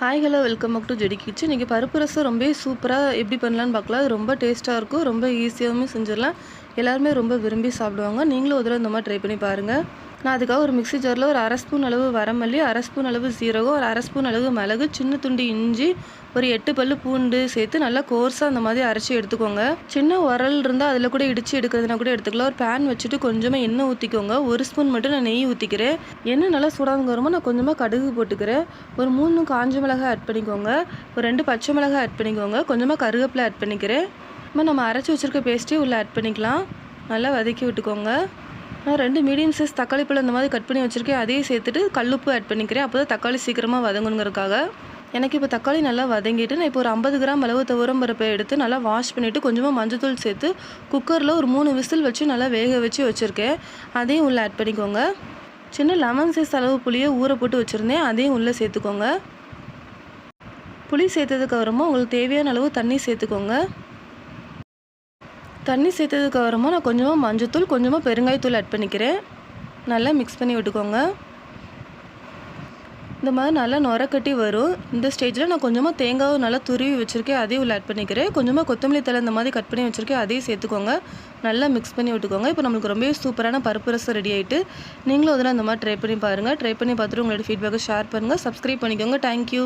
Hi hello welcome back to JD kitchen இன்றைக்கி பருப்பு ரசம் ரொம்ப சூப்பராக எப்படி பண்ணலான்னு பார்க்கலாம். அது ரொம்ப டேஸ்ட்டாக இருக்கும் ரொம்ப ஈஸியாகவும் செஞ்சிடலாம். எல்லாருமே ரொம்ப விரும்பி சாப்பிடுவாங்க. நீங்களும் ஒரு தடவை இந்த மாதிரி ட்ரை பண்ணி பாருங்கள் நான் அதுக்காக ஒரு மிக்ஸி ஜாரில் ஒரு அரை ஸ்பூன் அளவு வரமல்லி அரை ஸ்பூன் அளவு சீரகம் ஒரு அரை ஸ்பூன் அளவு மிளகு சின்ன துண்டு இஞ்சி ஒரு எட்டு பல்லு பூண்டு சேர்த்து நல்லா கோர்ஸாக அந்த மாதிரி அரைச்சி எடுத்துக்கோங்க. சின்ன உரல் இருந்தால் அதில் கூட இடித்து எடுக்கிறதுனா கூட எடுத்துக்கலாம். ஒரு பேன் வச்சுட்டு கொஞ்சமாக எண்ணெய் ஊற்றிக்கோங்க ஒரு ஸ்பூன் மட்டும் நான் நெய் ஊற்றிக்கிறேன் எண்ணெய் நல்லா சூடாக வருமோ நான் கொஞ்சமாக கடுகு போட்டுக்கிறேன். ஒரு மூணு காஞ்ச மிளகாய் ஆட் பண்ணிக்கோங்க. ஒரு ரெண்டு பச்சை மிளகாய் ஆட் பண்ணிக்கோங்க. கொஞ்சமாக கருவேப்பிலை ஆட் பண்ணிக்கிறேன். நம்ம அரைச்சி வச்சுருக்க பேஸ்ட்டே உள்ளே ஆட் பண்ணிக்கலாம். நல்லா வதக்கி விட்டுக்கோங்க. நான் ரெண்டு மீடியம் சைஸ் தக்காளி பழம் இந்த மாதிரி கட் பண்ணி வச்சுருக்கேன். அதையும் சேர்த்துட்டு கல்லுப்பு ஆட் பண்ணிக்கிறேன். அப்போ தான் தக்காளி சீக்கிரமாக வதங்கணுங்கிறக்காக எனக்கு இப்போ தக்காளி நல்லா வதங்கிட்டு நான் இப்போ ஒரு ஐம்பது கிராம் அளவு துவரம் பருப்பை எடுத்து நல்லா வாஷ் பண்ணிவிட்டு கொஞ்சமாக மஞ்சத்தூள் சேர்த்து குக்கரில் ஒரு மூணு விசில் வச்சு நல்லா வேக வச்சு வச்சுருக்கேன். அதையும் உள்ளே ஆட் பண்ணிக்கோங்க. சின்ன லெமன் சைஸ் அளவு புளியை ஊற போட்டு வச்சுருந்தேன். அதையும் உள்ளே சேர்த்துக்கோங்க. புளி சேர்த்ததுக்கப்புறமா உங்களுக்கு தேவையான அளவு தண்ணி சேர்த்துக்கோங்க. தண்ணி சேர்த்ததுக்கு அப்புறமா நான் கொஞ்சமாக மஞ்சத்தூள் கொஞ்சமாக பெருங்காயத்தூள் ஆட் பண்ணிக்கிறேன். நல்லா மிக்ஸ் பண்ணி விட்டுக்கோங்க. இந்த மாதிரி நல்லா நுரக்கட்டி வரும். இந்த ஸ்டேஜில் நான் கொஞ்சமாக தேங்காவும் நல்லா துருவி வச்சுருக்கேன் அதையும் உள்ள ஆட் பண்ணிக்கிறேன். கொஞ்சமாக கொத்தமல்லி தலை இந்த மாதிரி கட் பண்ணி வச்சுருக்கேன் அதையும் சேர்த்துக்கோங்க. நல்லா மிக்ஸ் பண்ணி விட்டுக்கோங்க. இப்போ நம்மளுக்கு ரொம்பவே சூப்பரான பருப்பு ரசம் ரெடி ஆகிட்டு நீங்களும் அதில் அந்த மாதிரி ட்ரை பண்ணி பாருங்கள் ட்ரை பண்ணி பார்த்துட்டு உங்களோட ஃபீட்பேக்கை ஷேர் பண்ணுங்கள் சப்ஸ்கிரைப் பண்ணிக்கோங்க. தேங்க்யூ